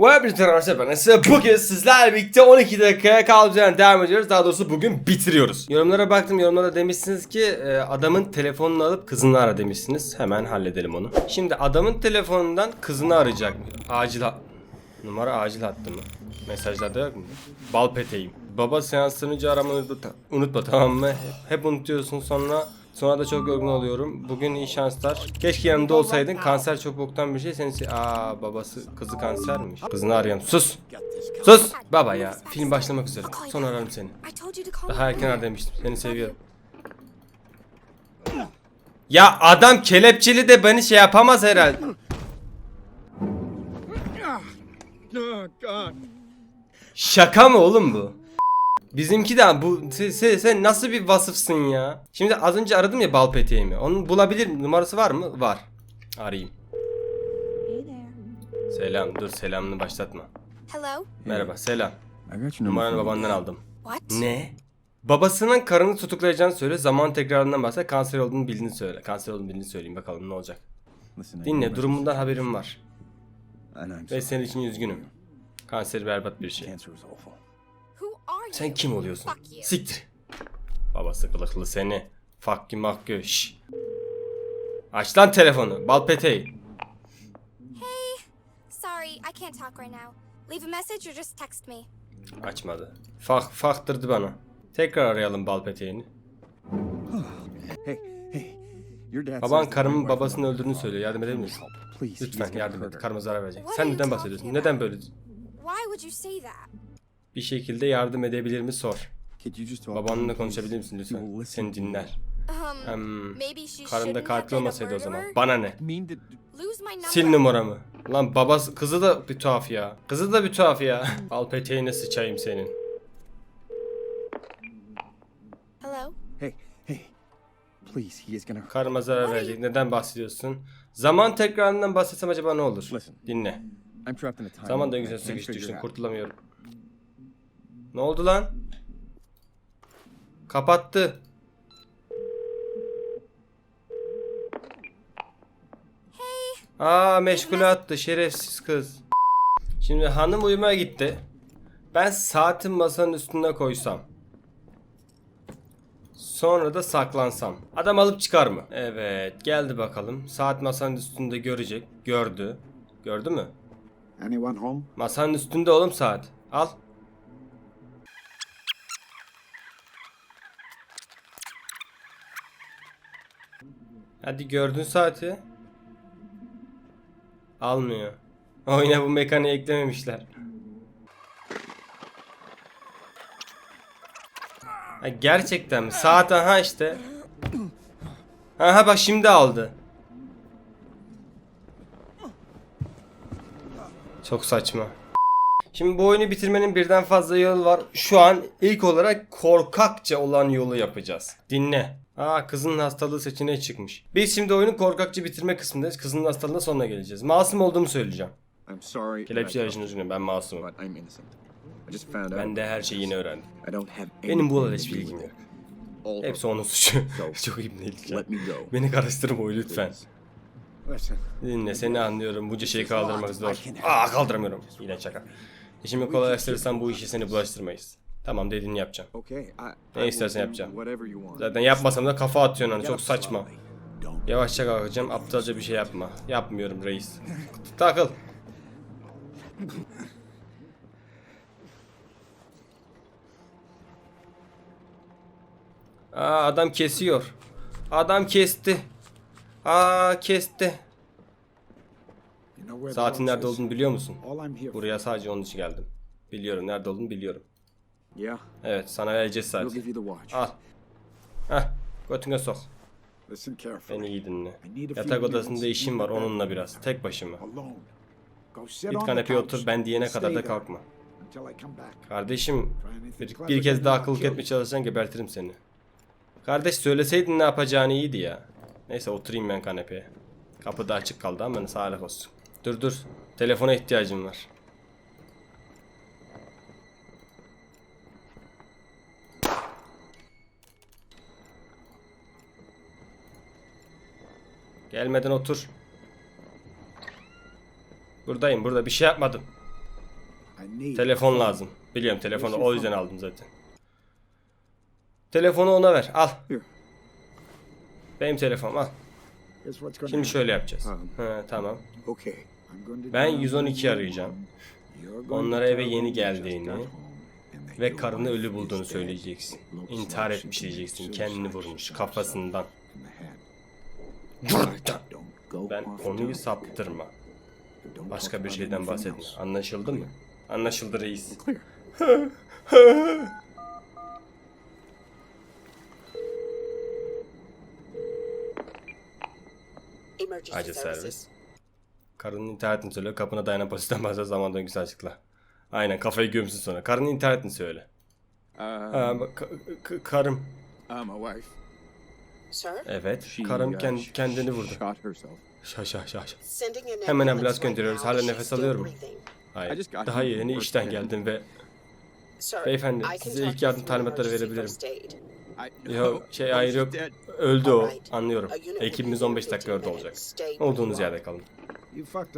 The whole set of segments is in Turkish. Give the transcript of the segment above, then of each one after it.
Ve bir arkadaşlar ben size bugün sizlerle birlikte 12 dakikaya yerden devam ediyoruz. Daha doğrusu bugün bitiriyoruz. Yorumlara baktım. Yorumlara demişsiniz ki e, adamın telefonunu alıp kızını ara demişsiniz. Hemen halledelim onu. Şimdi adamın telefonundan kızını arayacak. Acil ha- Numara acil hattı mı? Mesajlarda yok mu? Bal peteğim. Baba seanstan önce aramayı unutma, tamam mı? Hep unutuyorsun sonra Sonra da çok yorgun oluyorum. Bugün iyi şanslar. Keşke yanımda olsaydın. Kanser çok boktan bir şey. Senin Aa babası kızı kansermiş. Kızını arayalım. Sus. Sus. Baba ya film başlamak üzere. Sonra ararım seni. Daha erken demiştim. Seni seviyorum. Ya adam kelepçeli de beni şey yapamaz herhalde. Şaka mı oğlum bu? Bizimki de bu sen, sen- nasıl bir vasıfsın ya? Şimdi az önce aradım ya bal peteğimi. Onun bulabilir numarası var mı? Var. Arayayım. Hey there. Selam. Dur selamını başlatma. Hello? Merhaba. Selam. Numaranı babandan aldım. What? Ne? Babasının karını tutuklayacağını söyle. Zaman tekrarından bahset. Kanser olduğunu bildiğini söyle. Kanser olduğunu bildiğini söyleyeyim bakalım ne olacak. Dinle durumundan haberim var. Ve senin için üzgünüm. Kanser berbat bir şey. Sen kim oluyorsun? Siktir. Babası kılıklı seni. Fakki makki şş. Aç lan telefonu. Bal peteği. Sorry, I can't talk right now. Leave a message or just text me. Açmadı. Fak faktırdı bana. Tekrar arayalım bal peteğini. Hey, hey. Baban karımın babasını öldürdüğünü söylüyor. Yardım edebilir misin? Lütfen yardım et. Karıma zarar verecek. Sen neden bahsediyorsun? Neden böyle? Why would you say that? Bir şekilde yardım edebilir mi sor. Could you just talk to Babanla konuşabilir misin lütfen? Seni dinler. Um, Hem maybe she karın da shouldn't have katil olmasaydı o zaman. Bana ne? Sil numaramı. Lan babası kızı da bir tuhaf ya. Kızı da bir tuhaf ya. Al peteğine sıçayım senin. Hello? Hey, hey. Please, he is gonna. Karıma zarar verecek. Neden bahsediyorsun? Zaman tekrarından bahsetsem acaba ne olur? Listen. Dinle. I'm trapped in a time. Zaman döngüsüne sıkıştı out. kurtulamıyorum. Ne oldu lan? Kapattı. Aa meşgule attı şerefsiz kız. Şimdi hanım uyumaya gitti. Ben saatin masanın üstüne koysam. Sonra da saklansam. Adam alıp çıkar mı? Evet geldi bakalım. Saat masanın üstünde görecek. Gördü. Gördü mü? Anyone home? Masanın üstünde oğlum saat. Al. Hadi gördün saati. Almıyor. Oyuna bu mekaniği eklememişler. Ha, gerçekten mi? Saat aha işte. Aha bak şimdi aldı. Çok saçma. Şimdi bu oyunu bitirmenin birden fazla yolu var. Şu an ilk olarak korkakça olan yolu yapacağız. Dinle. Aa kızının hastalığı seçeneği çıkmış. Biz şimdi oyunu korkakça bitirme kısmındayız. Kızının hastalığına sonra geleceğiz. Masum olduğumu söyleyeceğim. I'm sorry. Kelepçe aracını üzgünüm ben masumum. Ben de her şeyi yeni öğrendim. I don't have Benim bu olay anything hiç to do bilgim yok. Hepsi onun suçu. Çok ibnelik. Beni karıştırma lütfen. Dinle seni anlıyorum. Bunca şeyi kaldırmak zor. Aa kaldıramıyorum. Yine şaka. İşimi kolaylaştırırsan bu işi seni bulaştırmayız. Tamam dediğini yapacağım. Ne istersen yapacağım. Zaten yapmasam da kafa atıyorsun hani çok saçma. Yavaşça kalkacağım aptalca bir şey yapma. Yapmıyorum reis. Takıl. Aa adam kesiyor. Adam kesti. Aa kesti. You know where the Saatin nerede olduğunu biliyor musun? Buraya sadece onun için geldim. Biliyorum nerede olduğunu biliyorum. Evet sana vereceğiz saati. Al. Heh götüne sok. Beni iyi dinle. Yatak odasında işim var onunla biraz. Tek başıma. Git kanepeye otur ben diyene kadar da kalkma. Kardeşim bir, bir kez daha akıllık etmeye you. çalışırsan gebertirim seni. Kardeş söyleseydin ne yapacağını iyiydi ya. Neyse oturayım ben kanepeye. Kapı da açık kaldı ama sağlık olsun. Dur dur. Telefona ihtiyacım var. Gelmeden otur. Buradayım burada bir şey yapmadım. Telefon lazım. Biliyorum telefonu o yüzden aldım zaten. Telefonu ona ver. Al. Benim telefonum al. Şimdi şöyle yapacağız. He, tamam. Ben tell 112 them arayacağım. Onlara eve yeni geldiğini Ve karını ölü bulduğunu söyleyeceksin. İntihar etmiş diyeceksin. Kendini vurmuş kafasından. Ben konuyu saptırma. Başka bir şeyden bahsetme. Anlaşıldı mı? Anlaşıldı reis. Acil services. servis. Karının intihar ettiğini söyle. Kapına dayanan polisten bahseder zaman döngüsü açıkla. Aynen kafayı gömsün sonra. Karının intihar ettiğini söyle. Uh, Ha, bak, ka- ka- karım. uh, my wife. Sir, Evet. She, Karım uh, kend- kendini vurdu. Shot herself. Şa şa şa şa. sending an Hemen ambulans gönderiyoruz. Hala nefes still alıyor mu? breathing. Hayır. Daha yeni işten geldim ve Beyefendi, size ilk yardım talimatları verebilirim. Yok şey she's yok. Öldü o. Anlıyorum. Ekibimiz be 15 there in dakika orada 15 olacak. Olduğunuz yerde kalın.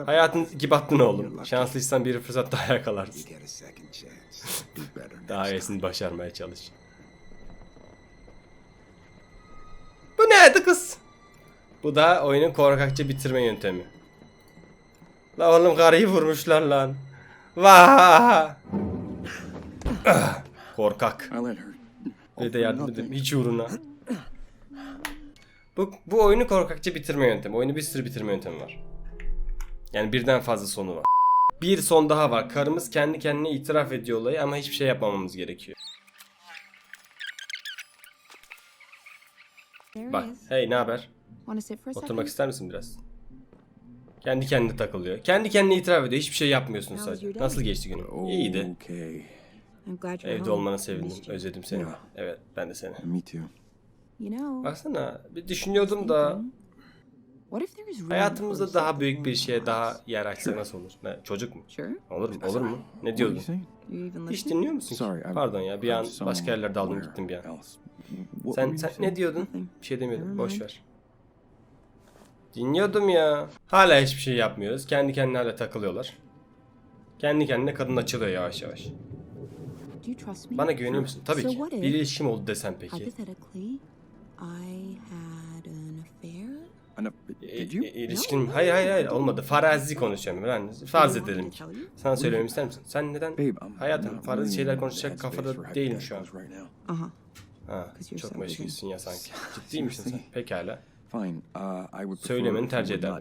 Hayatın gibi attın oğlum. Şanslıysan bir fırsat daha yakalarsın. Daha iyisini başarmaya çalış. Bu neydi kız? Bu da oyunun korkakça bitirme yöntemi. La oğlum karıyı vurmuşlar lan. Vah! Ah, Korkak. Ve de yardım edeyim. Hiç uğruna. Bu, bu oyunu korkakça bitirme yöntemi. Oyunu bir sürü bitirme yöntemi var. Yani birden fazla sonu var. Bir son daha var. Karımız kendi kendine itiraf ediyor olayı ama hiçbir şey yapmamamız gerekiyor. Bak. Hey ne haber? Oturmak ister misin biraz? Kendi kendine takılıyor. Kendi kendine itiraf ediyor. Hiçbir şey yapmıyorsun sadece. Nasıl geçti günün? İyiydi. Okay. I'm glad you're Evde home. olmana I sevindim. missed you. Özledim seni. Ya. Evet ben de seni. Me too. You know, Baksana bir düşünüyordum da what if there was room hayatımızda for daha büyük bir şeye daha yer açsa nasıl olur? Ne, çocuk mu? Sure. Olur mu? Olur mu? Ne What are diyordun? You even Hiç dinliyor musun? ki? Sorry. I- Pardon ya bir I'm an başka yerlerde aldım somewhere gittim bir an. else. What Sen were sen you saying? ne diyordun? Bir şey demiyordum. Boş ver. Dinliyordum ya. Hala hiçbir şey yapmıyoruz. Kendi kendine hala takılıyorlar. Kendi kendine kadın açılıyor yavaş yavaş. Do you trust me? Bana güveniyor musun? Tabii ki. Bir ilişkim oldu desem peki. Hypothetically, I had an affair. Enough. E, Did you? e, ilişkin... Hayır hayır hayır olmadı. Farazi konuşacağım ben. Farz edelim ki. Sana söylememi ister misin? Sen neden hayatım not farazi şeyler konuşacak kafada değilim şu an. Uh-huh. Ha, çok meşgulsün ya sanki. Ciddi misin sen? Pekala. Uh, Söylemeni tercih ederim.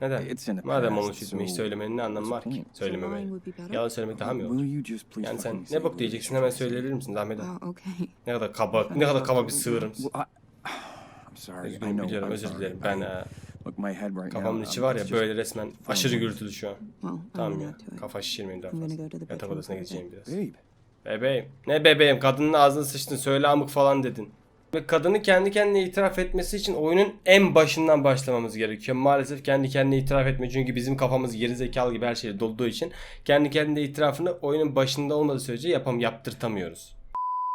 Neden? It's in the Madem hiç so söylemenin ne anlamı var ki? better? Yalan söylemek daha mı iyi olur? Yani sen ne bok diyeceksin hemen söyleyebilir misin Zahmet Oh, okay. Ne kadar kaba, ne kadar kaba bir sığırım. Üzgünüm biliyorum özür dilerim. Ben e, Look, my head right kafamın içi um, var ya böyle resmen aşırı gürültülü şu an. Tamam ya kafa şişirmeyin daha fazla. Yatak odasına gideceğim biraz. Bebeğim. Ne bebeğim kadının ağzına sıçtın söyle amık falan dedin. Ve kadını kendi kendine itiraf etmesi için oyunun en başından başlamamız gerekiyor. Maalesef kendi kendine itiraf etme çünkü bizim kafamız gerizekalı gibi her şeyle dolduğu için kendi kendine itirafını oyunun başında olmadığı sürece yapam yaptırtamıyoruz.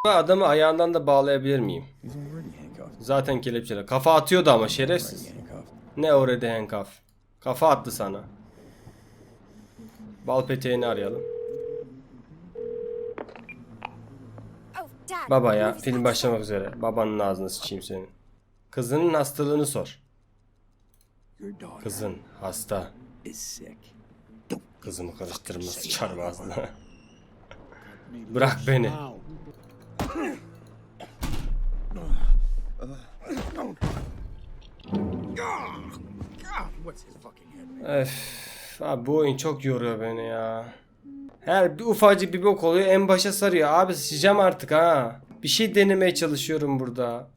Adamı ayağından da bağlayabilir miyim? Already. Zaten kelepçeli. Kafa atıyordu ama şerefsiz. Already. Ne orada handcuff? Kafa attı sana. Bal peteğini arayalım. Baba ya film başlamak üzere. Babanın ağzına sıçayım senin. Kızının hastalığını sor. Kızın hasta. Kızımı karıştırma sıçarım ağzına. Bırak beni. Öf, abi bu oyun çok yoruyor beni ya. Her bir ufacık bir bok oluyor en başa sarıyor. Abi sıçacağım artık ha. Bir şey denemeye çalışıyorum burada.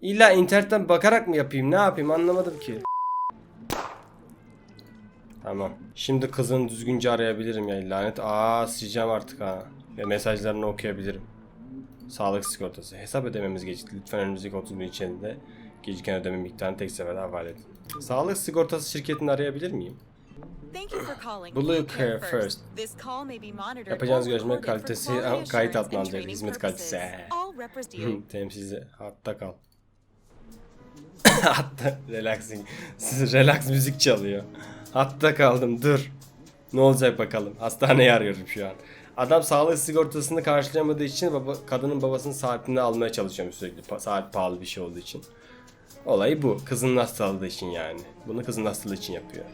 İlla internetten bakarak mı yapayım ne yapayım anlamadım ki. Tamam. Şimdi kızını düzgünce arayabilirim ya lanet. Aa sıçacağım artık ha. Ve mesajlarını okuyabilirim. Sağlık sigortası. Hesap ödememiz gecikti. Lütfen önümüzdeki 30 gün içerisinde geciken ödeme miktarını tek seferde havale edin. Sağlık sigortası şirketini arayabilir miyim? Thank you for calling Blue Care First. Yapacağınız görüşme kalitesi kayıt altına Hizmet kalitesi. Temsilci hatta kal. hatta relaxing. Relax müzik çalıyor. Hatta kaldım dur. Ne olacak bakalım. Hastaneyi arıyorum şu an. Adam sağlık sigortasını karşılayamadığı için baba, kadının babasının saatini almaya çalışıyorum sürekli. Pa- saat pahalı bir şey olduğu için. Olay bu. Kızının hastalığı için yani. Bunu kızın hastalığı için yapıyor.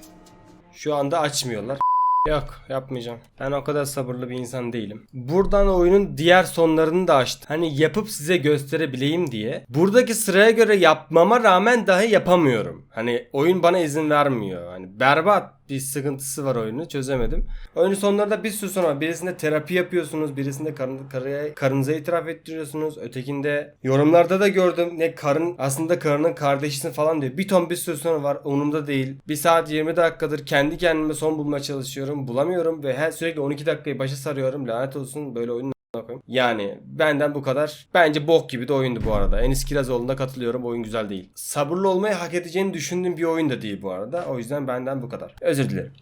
Şu anda açmıyorlar. Yok yapmayacağım. Ben o kadar sabırlı bir insan değilim. Buradan oyunun diğer sonlarını da açtım. Hani yapıp size gösterebileyim diye. Buradaki sıraya göre yapmama rağmen dahi yapamıyorum. Hani oyun bana izin vermiyor. Hani berbat bir sıkıntısı var oyunu çözemedim. Oyunun sonlarında bir sürü sonra var. birisinde terapi yapıyorsunuz. Birisinde karın, karıya, karınıza itiraf ettiriyorsunuz. Ötekinde yorumlarda da gördüm. Ne karın aslında karının kardeşisin falan diyor. Bir ton bir sürü sonra var. Umurumda değil. Bir saat 20 dakikadır kendi kendime son bulmaya çalışıyorum. Bulamıyorum ve her sürekli 12 dakikayı başa sarıyorum. Lanet olsun böyle oyun koyayım. Yani benden bu kadar. Bence bok gibi de oyundu bu arada. Enis Kirazoğlu'na katılıyorum. Oyun güzel değil. Sabırlı olmayı hak edeceğini düşündüğüm bir oyun da değil bu arada. O yüzden benden bu kadar. Özür dilerim.